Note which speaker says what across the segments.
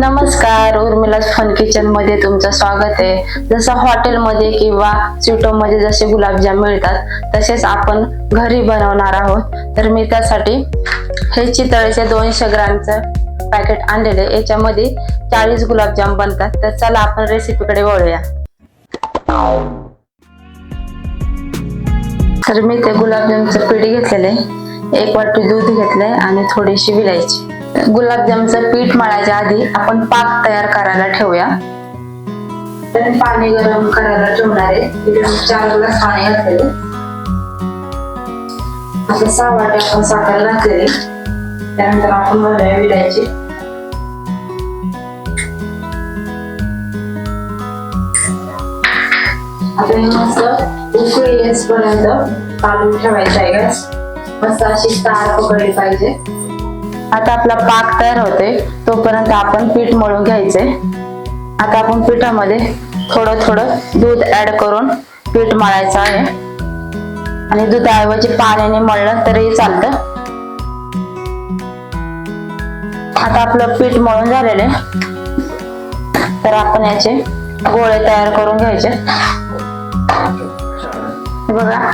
Speaker 1: नमस्कार उर्मिला फन किचनमध्ये तुमचं स्वागत आहे. जसं हॉटेलमध्ये किंवा स्वीटोमध्ये जसे गुलाबजाम मिळतात तसेच आपण घरी बनवणार आहोत. तर मी त्यासाठी हे चितळेचे दोनशे ग्रामचं पॅकेट आणलेले याच्यामध्ये चाळीस गुलाबजाम बनतात. तर चला आपण रेसिपीकडे वळूया. तर मी ते गुलाबजामचं पिढी घेतलेले एक वाटी दूध घेतले आणि थोडीशी विलायची. गुलाबजामचं पीठ मळायच्या आधी आपण पाक तयार करायला ठेवूया. पाणी गरम करायला ठेवणार आहे. चार ग्लास पाणी घातलेले असं सहा वाटे आपण साखर घातलेली त्यानंतर आपण भरल्या विलायची आता हे मस्त उकळी येईपर्यंत काढून ठेवायचं आहे गॅस मस्त अशी तार पकडली पाहिजे. आता आपला पाक तयार होते तोपर्यंत आपण पीठ मळून घ्यायचे आता आपण पिठामध्ये थोडं थोडं दूध ऍड करून पीठ मळायचं आहे. आणि दुधाऐवजी पाण्याने मळलं तरी चालतं. आता आपलं पीठ मळून झालेलं आहे. तर आपण याचे गोळे तयार करून घ्यायचे. बघा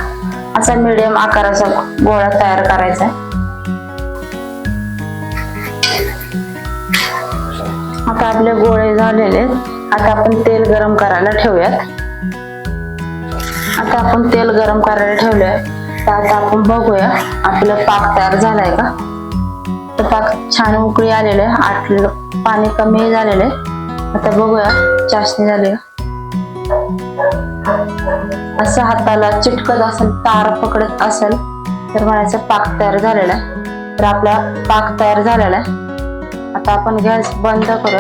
Speaker 1: असा मिडियम आकाराचा गोळा तयार करायचा आहे. आता आपले गोळे झालेले आता आपण तेल गरम करायला ठेवूयात. आता आपण तेल गरम करायला ठेवलंय. तर आता आपण बघूया आपलं पाक तयार झालाय का? तर पाक छान उकळी आलेलं आहे. आटलं पाणी कमी झालेलं आहे. आता बघूया चाशणी झाली असं हाताला चिटकत असेल तार पकडत असेल तर म्हणायचं पाक तयार झालेला आहे. तर आपला पाक तयार झालेला आहे. आता आपण गॅस बंद करू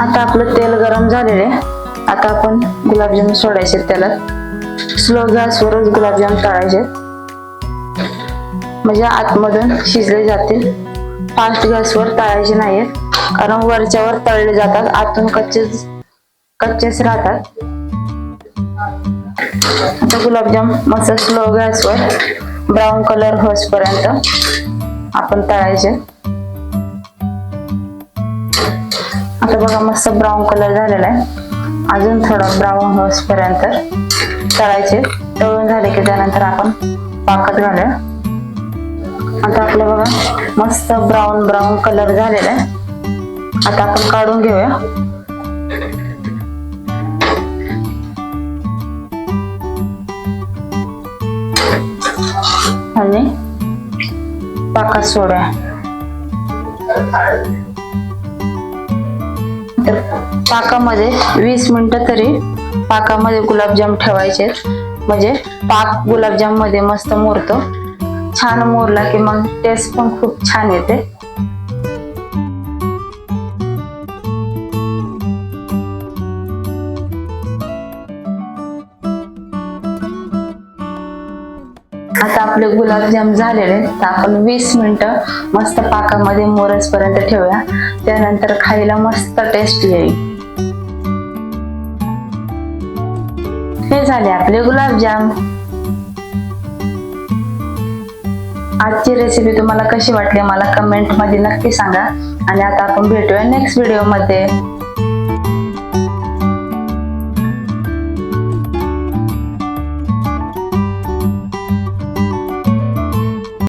Speaker 1: आता आपलं तेल गरम झालेलं आहे. आता आपण गुलाबजाम सोडायचे त्याला. स्लो गॅसवरच गुलाबजाम तळायचे. म्हणजे आतमधून शिजले जातील. फास्ट गॅसवर तळायचे नाहीत कारण वरच्यावर तळले जातात. आतून कच्चेच कच्चेच राहतात. आता गुलाबजाम मस्त स्लो गॅसवर ब्राऊन कलर होसपर्यंत आपण तळायचे. आता बघा मस्त ब्राऊन कलर झालेला आहे. अजून थोडं ब्राऊन होसपर्यंत तळायचे तळून झाले की त्यानंतर आपण पाकत घालूया. आता आपलं बघा मस्त ब्राऊन ब्राऊन कलर झालेला आहे. आता आपण काढून घेऊया. आणि पाकात सोडूया. तर पाकामध्ये वीस मिनटं तरी पाकामध्ये गुलाबजाम ठेवायचे. म्हणजे पाक गुलाबजाममध्ये मस्त मुरतो. छान मुरला की मग टेस्ट पण खूप छान येते. आता आपले गुलाबजाम झालेले तर आपण वीस मिनिटं मस्त पाकामध्ये मोरसपर्यंत ठेवूया. त्यानंतर खायला मस्त टेस्ट येईल हे झाले आपले गुलाबजाम. आजची रेसिपी तुम्हाला कशी वाटली मला कमेंटमध्ये नक्की सांगा. आणि आता आपण भेटूया नेक्स्ट व्हिडिओमध्ये.